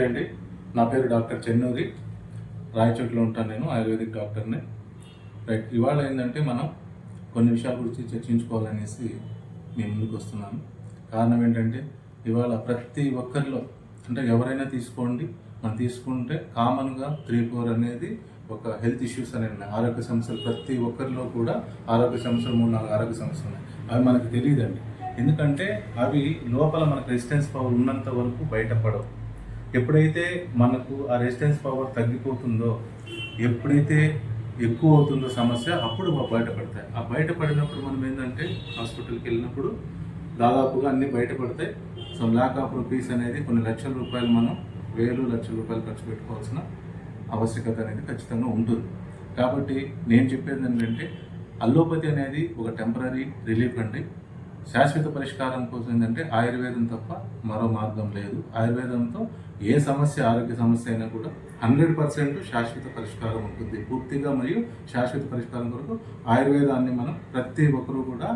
నమస్తే అండి నా పేరు డాక్టర్ చెన్నూరి. రాయచోట్లో ఉంటాను నేను ఆయుర్వేదిక్ డాక్టర్ని. రైట్ ఇవాళ ఏంటంటే మనం కొన్ని విషయాల గురించి చర్చించుకోవాలనేసి నేను ముందుకు వస్తున్నాను. కారణం ఏంటంటే ఇవాళ ప్రతి ఒక్కరిలో అంటే ఎవరైనా తీసుకోండి. మనం తీసుకుంటే కామన్గా త్రీ ఫోర్ అనేది ఒక హెల్త్ ఇష్యూస్ అనేవి ఉన్నాయి. ఆరోగ్య సమస్యలు ప్రతి ఒక్కరిలో కూడా ఆరోగ్య సమస్యలు మూడు నాలుగు ఆరోగ్య సమస్యలు ఉన్నాయి. అవి మనకు తెలియదండి. ఎందుకంటే అవి లోపల మనకు రెసిస్టెన్స్ పవర్ ఉన్నంత వరకు బయటపడవు. ఎప్పుడైతే మనకు ఆ రెసిస్టెన్స్ పవర్ తగ్గిపోతుందో ఎప్పుడైతే ఎక్కువ అవుతుందో సమస్య అప్పుడు బయటపడతాయి ఆ బయటపడినప్పుడు మనం ఏంటంటే హాస్పిటల్కి వెళ్ళినప్పుడు దాదాపుగా అన్నీ బయటపడతాయి సో ల్యాక్ ఆఫ్ రూపీస్ అనేది కొన్ని లక్షల రూపాయలు మనం వేలు లక్షల రూపాయలు ఖర్చు పెట్టుకోవాల్సిన ఆవశ్యకత అనేది ఖచ్చితంగా ఉంటుంది. కాబట్టి నేను చెప్పేది ఏంటంటే అల్లోపతి అనేది ఒక టెంపరీ రిలీఫ్ అండి. శాశ్వత పరిష్కారం కోసం ఏంటంటే ఆయుర్వేదం తప్ప మరో మార్గం లేదు. ఆయుర్వేదంతో ఏ సమస్య ఆరోగ్య సమస్య అయినా కూడా హండ్రెడ్ పర్సెంట్ శాశ్వత పరిష్కారం ఉంటుంది. పూర్తిగా మరియు శాశ్వత పరిష్కారం కొరకు ఆయుర్వేదాన్ని మనం ప్రతి ఒక్కరూ కూడా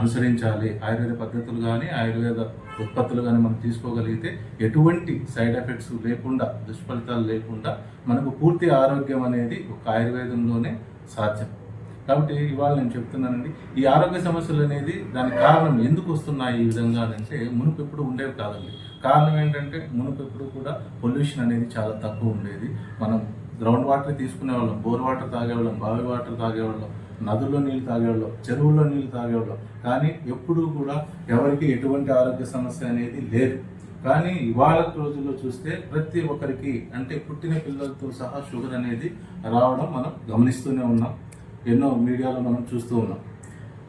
అనుసరించాలి. ఆయుర్వేద పద్ధతులు కానీ ఆయుర్వేద ఉత్పత్తులు కానీ మనం తీసుకోగలిగితే ఎటువంటి సైడ్ ఎఫెక్ట్స్ లేకుండా దుష్ఫలితాలు లేకుండా మనకు పూర్తి ఆరోగ్యం అనేది ఒక ఆయుర్వేదంలోనే సాధ్యం. కాబట్టి ఇవాళ నేను చెప్తున్నానండి ఈ ఆరోగ్య సమస్యలు అనేది దానికి కారణం ఎందుకు వస్తున్నాయి ఈ విధంగా అంటే మునుపు ఎప్పుడు ఉండేవి కాదండి. కారణం ఏంటంటే మునుపు ఎప్పుడు కూడా పొల్యూషన్ అనేది చాలా తక్కువ ఉండేది. మనం గ్రౌండ్ వాటర్ తీసుకునేవాళ్ళం బోర్ వాటర్ తాగేవాళ్ళం బావి వాటర్ తాగేవాళ్ళం నదుల్లో నీళ్ళు తాగేవాళ్ళం చెరువుల్లో నీళ్ళు తాగేవాళ్ళం. కానీ ఎప్పుడూ కూడా ఎవరికి ఎటువంటి ఆరోగ్య సమస్య అనేది లేదు. కానీ ఇవాళ రోజుల్లో చూస్తే ప్రతి ఒక్కరికి అంటే పుట్టిన పిల్లలతో సహా షుగర్ అనేది రావడం మనం గమనిస్తూనే ఉన్నాం. ఎన్నో మీడియాలో మనం చూస్తూ ఉన్నాం.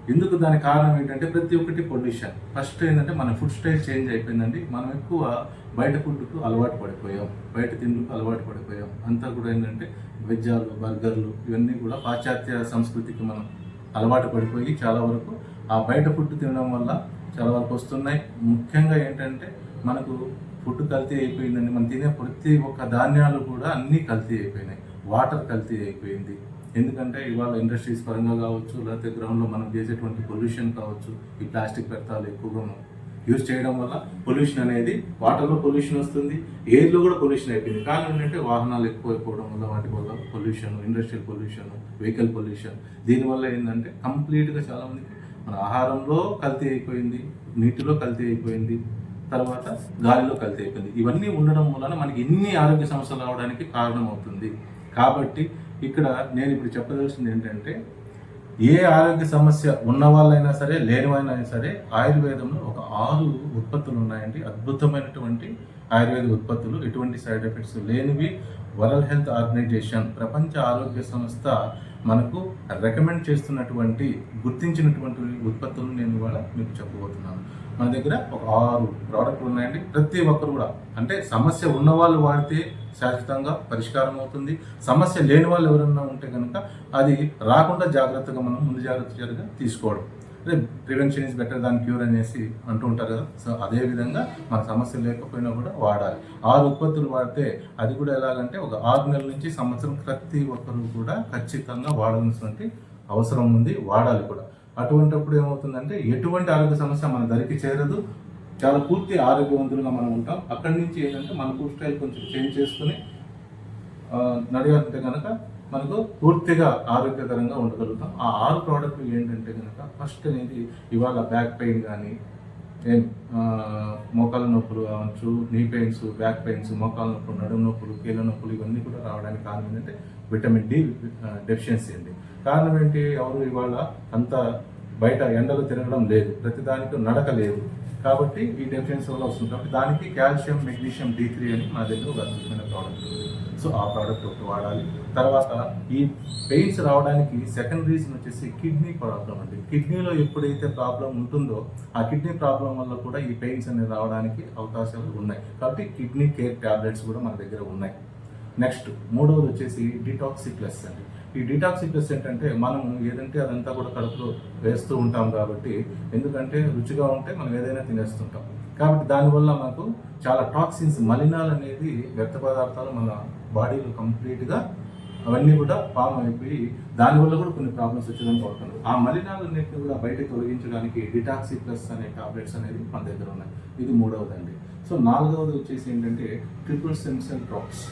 ఎందుకు దాని కారణం ఏంటంటే ప్రతి ఒక్కటి పొల్యూషన్. ఫస్ట్ ఏంటంటే మన ఫుడ్ స్టైల్ చేంజ్ అయిపోయిందండి. మనం ఎక్కువ బయట ఫుడ్కు అలవాటు పడిపోయాం. బయట తిండికి అలవాటు పడిపోయాం. అంతా కూడా ఏంటంటే వెజ్జాలు బర్గర్లు ఇవన్నీ కూడా పాశ్చాత్య సంస్కృతికి మనం అలవాటు పడిపోయి చాలా వరకు ఆ బయట ఫుడ్ తినడం వల్ల చాలా వరకు వస్తున్నాయి. ముఖ్యంగా ఏంటంటే మనకు ఫుడ్ కల్తీ అయిపోయిందండి. మనం తినే ప్రతి ఒక్క ధాన్యాలు కూడా అన్నీ కల్తీ అయిపోయినాయి. వాటర్ కల్తీ అయిపోయింది. ఎందుకంటే ఇవాళ ఇండస్ట్రీస్ పరంగా కావచ్చు లేకపోతే గ్రౌండ్లో మనం చేసేటువంటి పొల్యూషన్ కావచ్చు ఈ ప్లాస్టిక్ వ్యర్థాలు ఎక్కువగా యూజ్ చేయడం వల్ల పొల్యూషన్ అనేది వాటర్లో పొల్యూషన్ వస్తుంది ఎయిర్లో కూడా పొల్యూషన్ అయిపోయింది. కారణం ఏంటంటే వాహనాలు ఎక్కువ అయిపోవడం వల్ల వాటి వల్ల pollution industrial pollution vehicle pollution దీనివల్ల ఏంటంటే కంప్లీట్గా చాలామందికి మన ఆహారంలో కల్తీ అయిపోయింది నీటిలో కల్తీ అయిపోయింది తర్వాత గాలిలో కల్తీ అయిపోయింది. ఇవన్నీ ఉండడం వలన మనకి ఎన్ని ఆరోగ్య సమస్యలు రావడానికి కారణం అవుతుంది కాబట్టి ఇక్కడ నేను ఇప్పుడు చెప్పదలసింది ఏంటంటే ఏ ఆరోగ్య సమస్య ఉన్న వాళ్ళైనా సరే లేని వాళ్ళైనా సరే ఆయుర్వేదంలో ఒక ఆరు ఉత్పత్తులు ఉన్నాయండి. అద్భుతమైనటువంటి ఆయుర్వేద ఉత్పత్తులు. ఎటువంటి సైడ్ ఎఫెక్ట్స్ లేనివి. వరల్డ్ హెల్త్ ఆర్గనైజేషన్ ప్రపంచ ఆరోగ్య సంస్థ మనకు రికమెండ్ చేస్తున్నటువంటి గుర్తించినటువంటి ఉత్పత్తులు నేను ఇవాళ మీకు చెప్పబోతున్నాను. మన దగ్గర ఒక ఆరు ప్రోడక్ట్లు ఉన్నాయండి. ప్రతి ఒక్కరు కూడా అంటే సమస్య ఉన్న వాళ్ళు వాడితే శాశ్వతంగా పరిష్కారం అవుతుంది. సమస్య లేని వాళ్ళు ఎవరన్నా ఉంటే కనుక అది రాకుండా జాగ్రత్తగా మనం ముందు జాగ్రత్తగా తీసుకోవడం. అదే prevention is better than cure అనేసి అంటూ ఉంటారు కదా. సో అదే విధంగా మన సమస్య లేకపోయినా కూడా వాడాలి. ఆరు ఉత్పత్తులు వాడితే అది కూడా ఎలాగంటే ఒక ఆరు నెలల నుంచి సంవత్సరం ప్రతి ఒక్కరు కూడా ఖచ్చితంగా వాడాల్సినటువంటి అవసరం ఉంది. వాడాలి కూడా. అటువంటిప్పుడు ఏమవుతుందంటే ఎటువంటి ఆరోగ్య సమస్య మన దరికి చేరదు. చాలా పూర్తి ఆరోగ్యవంతులుగా మనం ఉంటాం. అక్కడి నుంచి ఏంటంటే మన ఫుడ్ స్టైల్ కొంచెం చేంజ్ చేసుకుని నడియాలంటే కనుక మనకు పూర్తిగా ఆరోగ్యకరంగా ఉండగలుగుతాం. ఆ ఆరు ప్రోడక్ట్లు ఏంటంటే కనుక ఫస్ట్ అనేది ఇవాళ బ్యాక్ పెయిన్ కానీ ఏం మోకాల నొప్పులు కావచ్చు నీ పెయిన్స్ బ్యాక్ పెయిన్స్ మోకాల నొప్పులు నడుము నొప్పులు కీళ్ళ నొప్పులు ఇవన్నీ కూడా రావడానికి కారణం ఏంటంటే విటమిన్ డి డెఫిషియన్సీ అండి. కారణం ఏంటి? ఎవరు ఇవాళ అంత బయట ఎండలు తిరగడం లేదు. ప్రతిదానికి నడక లేదు. కాబట్టి ఈ డెఫిషియన్సీ వల్ల వస్తుంది. కాబట్టి దానికి కాల్షియం మెగ్నీషియం డి త్రీ అని మా దగ్గర ఒక అద్భుతమైన ప్రోడక్ట్ ఉంది. సో ఆ ప్రోడక్ట్ ఒకటి వాడాలి. తర్వాత ఈ పెయిన్స్ రావడానికి సెకండ్ రీజన్ వచ్చేసి కిడ్నీ ప్రాబ్లం అండి. కిడ్నీలో ఎప్పుడైతే ప్రాబ్లం ఉంటుందో ఆ కిడ్నీ ప్రాబ్లం వల్ల కూడా ఈ పెయిన్స్ అనేవి రావడానికి అవకాశాలు ఉన్నాయి. కాబట్టి కిడ్నీ కేర్ ట్యాబ్లెట్స్ కూడా మన దగ్గర ఉన్నాయి. నెక్స్ట్ మూడవది వచ్చేసి డిటాక్సిప్లస్ అండి. ఈ డిటాక్సిప్లస్ ఏంటంటే మనం ఏదంటే అదంతా కూడా కడుపులో వేస్తూ ఉంటాం కాబట్టి ఎందుకంటే రుచిగా ఉంటే మనం ఏదైనా తినేస్తుంటాం. కాబట్టి దానివల్ల మనకు చాలా టాక్సిన్స్ మలినాలు అనేది వ్యర్థ పదార్థాలు మన బాడీలో కంప్లీట్గా అవన్నీ కూడా ఫామ్ అయిపోయి దానివల్ల కూడా కొన్ని ప్రాబ్లమ్స్ వచ్చేదానికి అవుతుంది ఆ మలినాలన్నింటినీ కూడా బయటకు తొలగించడానికి డిటాక్సి ప్లస్ అనే టాబ్లెట్స్ అనేది మన దగ్గర ఉన్నాయి. ఇది మూడవదండి. సో నాలుగవది వచ్చేసి ఏంటంటే ట్రిపుల్ సెన్సల్ డ్రాప్స్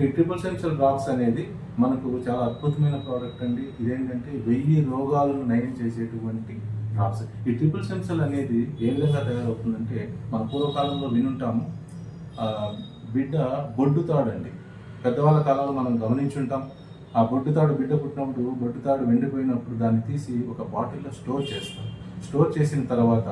ఈ ట్రిపుల్ సెన్సల్ డ్రాప్స్ అనేది మనకు చాలా అద్భుతమైన ప్రోడక్ట్ అండి. ఇదేంటంటే వెయ్యి రోగాలను నయం చేసేటువంటి డ్రాప్స్ ఈ ట్రిపుల్ సెన్సల్ అనేది ఏ విధంగా తయారవుతుందంటే మన పూర్వకాలంలో వినుంటాము. బిడ్డ బొడ్డుతాడండి పెద్దవాళ్ళ కాలంలో మనం గమనించుంటాం. ఆ బొడ్డుతాడు బిడ్డ పుట్టినప్పుడు బొడ్డుతాడు వెండిపోయినప్పుడు దాన్ని తీసి ఒక బాటిల్లో స్టోర్ చేస్తాం స్టోర్ చేసిన తర్వాత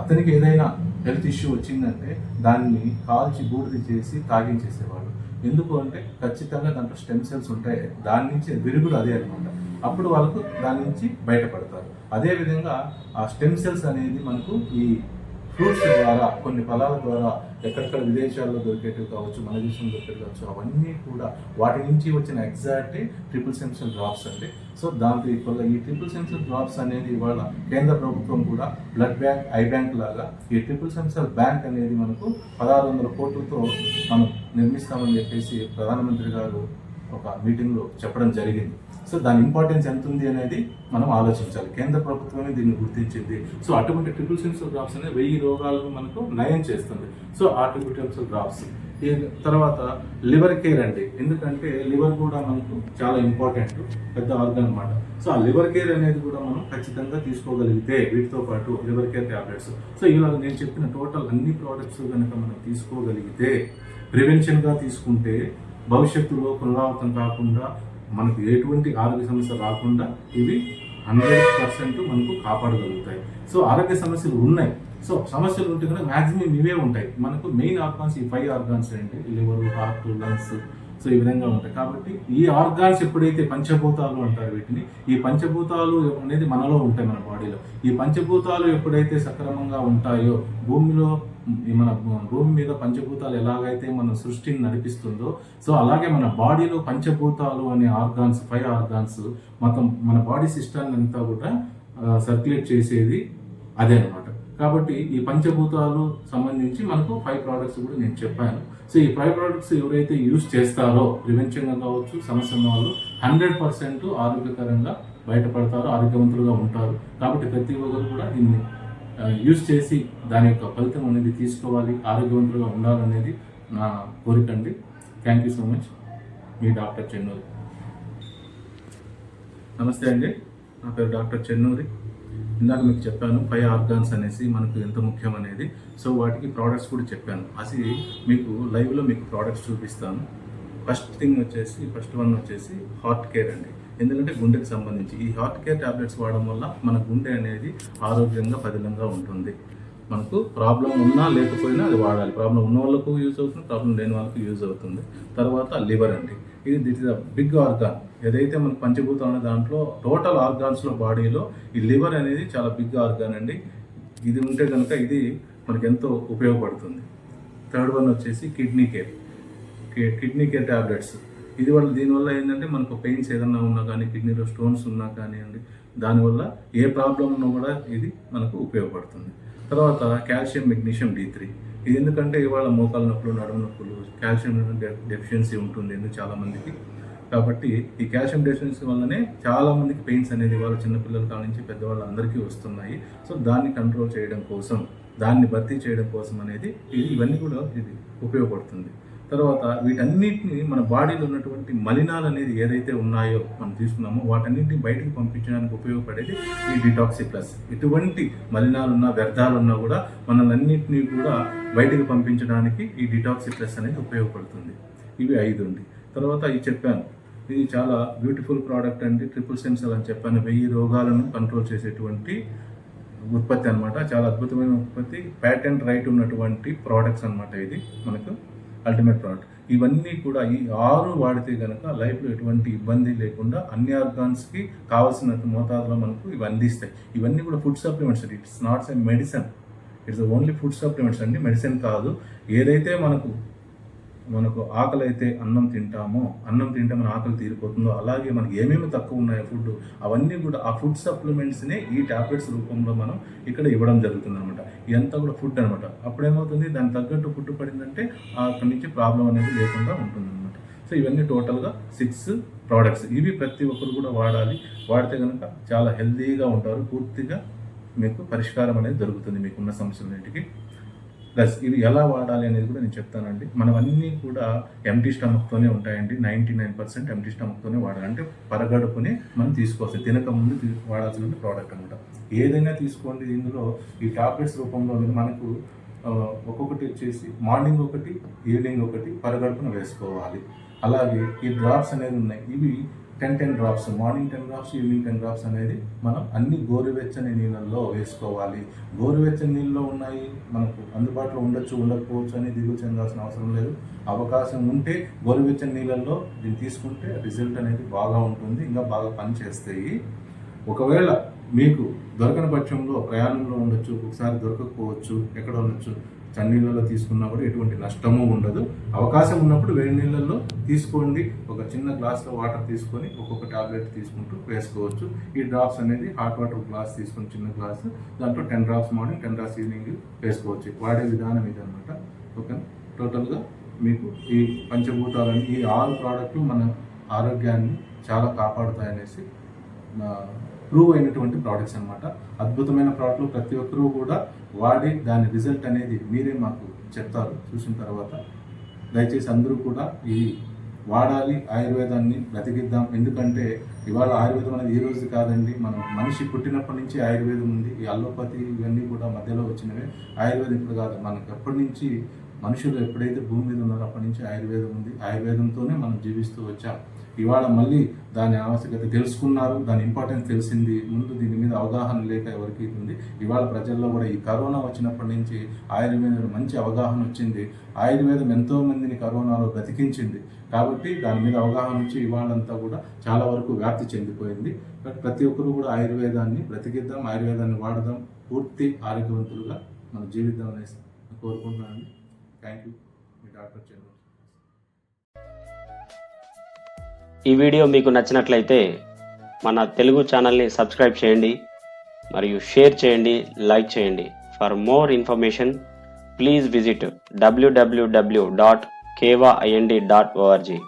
అతనికి ఏదైనా హెల్త్ ఇష్యూ వచ్చిందంటే దాన్ని కాల్చి బూడిద చేసి తాగించేసేవాడు ఎందుకు అంటే ఖచ్చితంగా దాంట్లో స్టెమ్ సెల్స్ ఉంటాయి. దాని నుంచి విరుగుడు అదే అనమాట అప్పుడు వాళ్ళకు దాని నుంచి బయటపడతారు. అదేవిధంగా ఆ స్టెమ్ సెల్స్ అనేది మనకు ఈ ఫ్రూట్స్ ద్వారా కొన్ని ఫలాల ద్వారా ఎక్కడెక్కడ విదేశాల్లో దొరికేటివి కావచ్చు మన దేశంలో దొరికేవి కావచ్చు అవన్నీ కూడా వాటి నుంచి వచ్చిన ఎగ్జాక్ట్ ట్రిపుల్ సెన్సల్ డ్రాప్స్ అండి. సో దాంతో వల్ల ఈ ట్రిపుల్ సెన్సల్ డ్రాప్స్ అనేది ఇవాళ కేంద్ర ప్రభుత్వం కూడా బ్లడ్ బ్యాంక్ ఐ బ్యాంక్ లాగా ఈ ట్రిపుల్ సెన్సల్ బ్యాంక్ అనేది మనకు పదహారు వందల కోట్లతో మనం నిర్మిస్తామని చెప్పేసి ప్రధానమంత్రి గారు ఒక మీటింగ్లో చెప్పడం జరిగింది. సో దాని ఇంపార్టెన్స్ ఎంత ఉంది అనేది మనం ఆలోచించాలి. కేంద్ర ప్రభుత్వమే దీన్ని గుర్తించింది. సో అటువంటి ట్రిపుల్ సెన్సల్ డ్రాప్స్ అనేది వెయ్యి రోగాలను మనకు నయం చేస్తుంది. సో ఆ ట్రిపుల్ సెన్సల్ డ్రాప్స్ తర్వాత లివర్ కేర్ అండి. ఎందుకంటే లివర్ కూడా మనకు చాలా ఇంపార్టెంట్ పెద్ద ఆర్గన్ అనమాట సో ఆ లివర్ కేర్ అనేది కూడా మనం ఖచ్చితంగా తీసుకోగలిగితే వీటితో పాటు లివర్ కేర్ ట్యాబ్లెట్స్ సో ఇలా నేను చెప్పిన టోటల్ అన్ని ప్రోడక్ట్స్ కనుక మనం తీసుకోగలిగితే ప్రివెన్షన్గా తీసుకుంటే భవిష్యత్తులో పునరావృతం కాకుండా మనకు ఎటువంటి ఆరోగ్య సమస్య రాకుండా ఇవి హండ్రెడ్ పర్సెంట్ మనకు కాపాడగలుగుతాయి. సో ఆరోగ్య సమస్యలు ఉన్నాయి. సో సమస్యలు ఉంటే కనుక మ్యాక్సిమం ఇవే ఉంటాయి. మనకు మెయిన్ ఆర్గాన్స్ ఈ ఫైవ్ ఆర్గాన్స్ ఏంటి లివర్ హార్ట్ లంగ్స్ సో ఈ విధంగా ఉంటాయి. కాబట్టి ఈ ఆర్గాన్స్ ఎప్పుడైతే పంచభూతాలు అంటారు వీటిని ఈ పంచభూతాలు అనేది మనలో ఉంటాయి మన బాడీలో. ఈ పంచభూతాలు ఎప్పుడైతే సక్రమంగా ఉంటాయో భూమిలో ఈ మన భూమి మీద పంచభూతాలు ఎలాగైతే మన సృష్టిని నడిపిస్తుందో సో అలాగే మన బాడీలో పంచభూతాలు అనే ఆర్గాన్స్ ఫైవ్ ఆర్గాన్స్ మొత్తం మన బాడీ సిస్టమ్ అంతా కూడా సర్క్యులేట్ చేసేది అదే అనమాట కాబట్టి ఈ పంచభూతాలు సంబంధించి మనకు ఫైవ్ ప్రోడక్ట్స్ కూడా నేను చెప్పాను. సో ఈ ఫైవ్ ప్రోడక్ట్స్ ఎవరైతే యూజ్ చేస్తారో ప్రివెన్షన్గా కావచ్చు సమస్య వాళ్ళు హండ్రెడ్ పర్సెంట్ ఆరోగ్యకరంగా బయటపడతారు ఆరోగ్యవంతులుగా ఉంటారు. కాబట్టి ప్రతి ఒక్కరు కూడా దీన్ని యూజ్ చేసి దాని యొక్క ఫలితం అనేది తీసుకోవాలి ఆరోగ్యవంతులుగా ఉండాలనేది నా కోరిక అండి. థ్యాంక్ యూ సో మచ్ మీ డాక్టర్ చెన్నూరి. నమస్తే అండి. నా పేరు డాక్టర్ చెన్నూరి. ఇందాక మీకు చెప్పాను ఫైవ్ ఆర్గాన్స్ అనేసి మనకు ఎంత ముఖ్యం అనేది. సో వాటికి ప్రోడక్ట్స్ కూడా చెప్పాను. అది మీకు లైవ్లో మీకు ప్రోడక్ట్స్ చూపిస్తాను. ఫస్ట్ థింగ్ వచ్చేసి ఫస్ట్ వన్ వచ్చేసి హార్ట్ కేర్ అండి. ఎందుకంటే గుండెకి సంబంధించి ఈ హార్ట్ కేర్ టాబ్లెట్స్ వాడడం వల్ల మన గుండె అనేది ఆరోగ్యంగా పదిలంగా ఉంటుంది. మనకు ప్రాబ్లం ఉన్నా లేకపోయినా అది వాడాలి. ప్రాబ్లం ఉన్న వాళ్ళకు యూజ్ అవుతుంది ప్రాబ్లం లేని వాళ్ళకు యూజ్ అవుతుంది. తర్వాత లివర్ అండి. ఇది this is a big organ. ఏదైతే మనకు పంచభూతం అనే దాంట్లో టోటల్ ఆర్గాన్స్లో బాడీలో ఈ లివర్ అనేది చాలా బిగ్ ఆర్గాన్ అండి. ఇది ఉంటే కనుక ఇది మనకి ఎంతో ఉపయోగపడుతుంది. థర్డ్ వన్ వచ్చేసి kidney care. Kidney care tablets. ఇది వల్ల దీనివల్ల ఏంటంటే మనకు పెయిన్స్ ఏదన్నా ఉన్నా కానీ కిడ్నీలో స్టోన్స్ ఉన్నా కానివ్వండి దానివల్ల ఏ ప్రాబ్లం ఉన్నా కూడా ఇది మనకు ఉపయోగపడుతుంది. తర్వాత కాల్షియం మెగ్నీషియం డి త్రీ ఇది ఎందుకంటే ఇవాళ మోకాలు నొప్పులు నడుము నొప్పులు కాల్షియం డెఫిషియన్సీ ఉంటుంది ఎందుకు చాలామందికి కాబట్టి ఈ కాల్షియం డెఫిషియన్సీ వల్లనే చాలామందికి పెయిన్స్ అనేది వాళ్ళ చిన్నపిల్లల కాడ నుంచి పెద్దవాళ్ళ అందరికీ వస్తున్నాయి. సో దాన్ని కంట్రోల్ చేయడం కోసం దాన్ని భర్తీ చేయడం కోసం అనేది ఇవన్నీ కూడా ఇది ఉపయోగపడుతుంది. తర్వాత వీటన్నిటిని మన బాడీలో ఉన్నటువంటి మలినాలు అనేది ఏదైతే ఉన్నాయో మనం తీసుకున్నామో వాటన్నిటిని బయటకు పంపించడానికి ఉపయోగపడేది ఈ డిటాక్సి ప్లస్ ఎటువంటి మలినాలున్నా వ్యర్థాలున్నా కూడా మనలన్నింటినీ కూడా బయటకు పంపించడానికి ఈ డిటాక్సి ప్లస్ అనేది ఉపయోగపడుతుంది. ఇవి ఐదు ఉంది తర్వాత ఇది చెప్పాను. ఇది చాలా బ్యూటిఫుల్ ప్రోడక్ట్ అండి. ట్రిపుల్ సెన్సల్ అని చెప్పాను. వెయ్యి రోగాలను కంట్రోల్ చేసేటువంటి ఉత్పత్తి అనమాట చాలా అద్భుతమైన ఉత్పత్తి. ప్యాటెంట్ రైట్ ఉన్నటువంటి ప్రోడక్ట్స్ అనమాట ఇది మనకు. అల్టిమేట్ ప్రోడక్ట్ ఇవన్నీ కూడా ఈ ఆరు వాడితే కనుక లైఫ్లో ఎటువంటి ఇబ్బంది లేకుండా అన్ని ఆర్గాన్స్కి కావాల్సినంత మోతాదులో మనకు ఇవి అందిస్తాయి. ఇవన్నీ కూడా food supplements it's not a medicine it's only food supplements అండి. మెడిసిన్ కాదు. ఏదైతే మనకు మనకు ఆకలి అయితే అన్నం తింటామో అన్నం తింటే మన ఆకలి తీరిపోతుందో అలాగే మనకి ఏమేమి తక్కువ ఉన్నాయో ఫుడ్ అవన్నీ కూడా ఆ ఫుడ్ సప్లిమెంట్స్ని ఈ టాబ్లెట్స్ రూపంలో మనం ఇక్కడ ఇవ్వడం జరుగుతుంది అనమాట ఇదంతా కూడా ఫుడ్ అనమాట అప్పుడేమవుతుంది? దాని తగ్గట్టు ఫుడ్ పడిందంటే అక్కడి నుంచి ప్రాబ్లం అనేది లేకుండా ఉంటుంది అనమాట సో ఇవన్నీ టోటల్గా సిక్స్ ప్రోడక్ట్స్ ఇవి ప్రతి ఒక్కరు కూడా వాడాలి. వాడితే కనుక చాలా హెల్తీగా ఉంటారు. పూర్తిగా మీకు పరిష్కారం అనేది దొరుకుతుంది మీకున్న సమస్యలన్నిటికీ. ప్లస్ ఇవి ఎలా వాడాలి అనేది కూడా నేను చెప్తానండి. మనం అన్నీ కూడా ఎంటీ స్టమక్తోనే ఉంటాయండి. నైంటీ నైన్ పర్సెంట్ ఎంటీ స్టమక్తోనే వాడాలి. అంటే పరగడుపుని మనం తీసుకోవచ్చు తినక ముందు వాడాల్సిన ప్రోడక్ట్ అనమాట ఏదైనా తీసుకోండి ఇందులో. ఈ టాబ్లెట్స్ రూపంలో మనకు ఒక్కొక్కటి వచ్చేసి మార్నింగ్ ఒకటి ఈవినింగ్ ఒకటి పరగడుపున వేసుకోవాలి. అలాగే ఈ డ్రాప్స్ అనేది ఉన్నాయి. ఇవి ten ten drops morning ten drops evening ten drops అనేది మనం అన్ని గోరువెచ్చని నీళ్ళల్లో వేసుకోవాలి. గోరువెచ్చని నీళ్ళలో ఉన్నాయి మనకు అందుబాటులో ఉండొచ్చు ఉండకపోవచ్చు అని దిగులు చెందాల్సిన అవసరం లేదు. అవకాశం ఉంటే గోరువెచ్చని నీళ్ళల్లో దీన్ని తీసుకుంటే రిజల్ట్ అనేది బాగా ఉంటుంది ఇంకా బాగా పనిచేస్తాయి. ఒకవేళ మీకు దొరకని పక్షంలో ప్రయాణంలో ఉండొచ్చు ఒకసారి దొరకకపోవచ్చు ఎక్కడ ఉండొచ్చు చన్నీళ్ళలో తీసుకున్నా కూడా ఎటువంటి నష్టము ఉండదు. అవకాశం ఉన్నప్పుడు వేడి నీళ్ళల్లో తీసుకోండి. ఒక చిన్న గ్లాస్లో వాటర్ తీసుకొని ఒక్కొక్క టాబ్లెట్ తీసుకుంటూ వేసుకోవచ్చు. ఈ డ్రాప్స్ అనేది హాట్ వాటర్ గ్లాస్ తీసుకొని చిన్న గ్లాస్ దాంట్లో ten drops morning ten drops evening వేసుకోవచ్చు. వాడే విధానం ఇది అనమాట ఓకే టోటల్గా మీకు ఈ పంచభూతాలని ఈ ఆల్ ప్రోడక్ట్లు మన ఆరోగ్యాన్ని చాలా కాపాడుతాయనేసి ప్రూవ్ అయినటువంటి ప్రోడక్ట్స్ అనమాట అద్భుతమైన ప్రోడక్ట్లు ప్రతి ఒక్కరూ కూడా వాడి దాని రిజల్ట్ అనేది మీరే మాకు చెప్తారు. చూసిన తర్వాత దయచేసి అందరూ కూడా ఈ వాడాలి ఆయుర్వేదాన్ని బ్రతికిద్దాం. ఎందుకంటే ఇవాళ ఆయుర్వేదం అనేది ఈ రోజు కాదండి. మనం మనిషి పుట్టినప్పటి నుంచి ఆయుర్వేదం ఉంది. ఈ అల్లోపతి ఇవన్నీ కూడా మధ్యలో వచ్చినవే. ఆయుర్వేదం ఇప్పుడు కాదు. మనకు ఎప్పటి నుంచి మనుషులు ఎప్పుడైతే భూమి మీద ఉన్నారో అప్పటి నుంచి ఆయుర్వేదం ఉంది. ఆయుర్వేదంతోనే మనం జీవిస్తూ వచ్చాం. ఇవాళ మళ్ళీ దాని ఆవశ్యకత తెలుసుకున్నారు దాని ఇంపార్టెన్స్ తెలిసింది. ముందు దీని మీద అవగాహన లేక ఎవరికి ఉంది. ఇవాళ ప్రజల్లో కూడా ఈ కరోనా వచ్చినప్పటి నుంచి ఆయుర్వేదం మంచి అవగాహన వచ్చింది. ఆయుర్వేదం ఎంతో మందిని కరోనాలో బ్రతికించింది. కాబట్టి దాని మీద అవగాహన వచ్చి ఇవాళంతా కూడా చాలా వరకు వ్యాప్తి చెందిపోయింది. బట్ ప్రతి ఒక్కరు కూడా ఆయుర్వేదాన్ని బ్రతికిద్దాం ఆయుర్వేదాన్ని వాడదాం. పూర్తి ఆరోగ్యవంతులుగా మనం జీవిద్దాం అనేసి కోరుకుంటున్నాను థ్యాంక్ యూ మీ డాక్టర్ చంద్ర ఈ వీడియో మీకు నచ్చినట్లయితే మన తెలుగు ఛానల్ని సబ్స్క్రైబ్ చేయండి మరియు షేర్ చేయండి లైక్ చేయండి. For more information please visit WWW dot కేవా IND dot ORG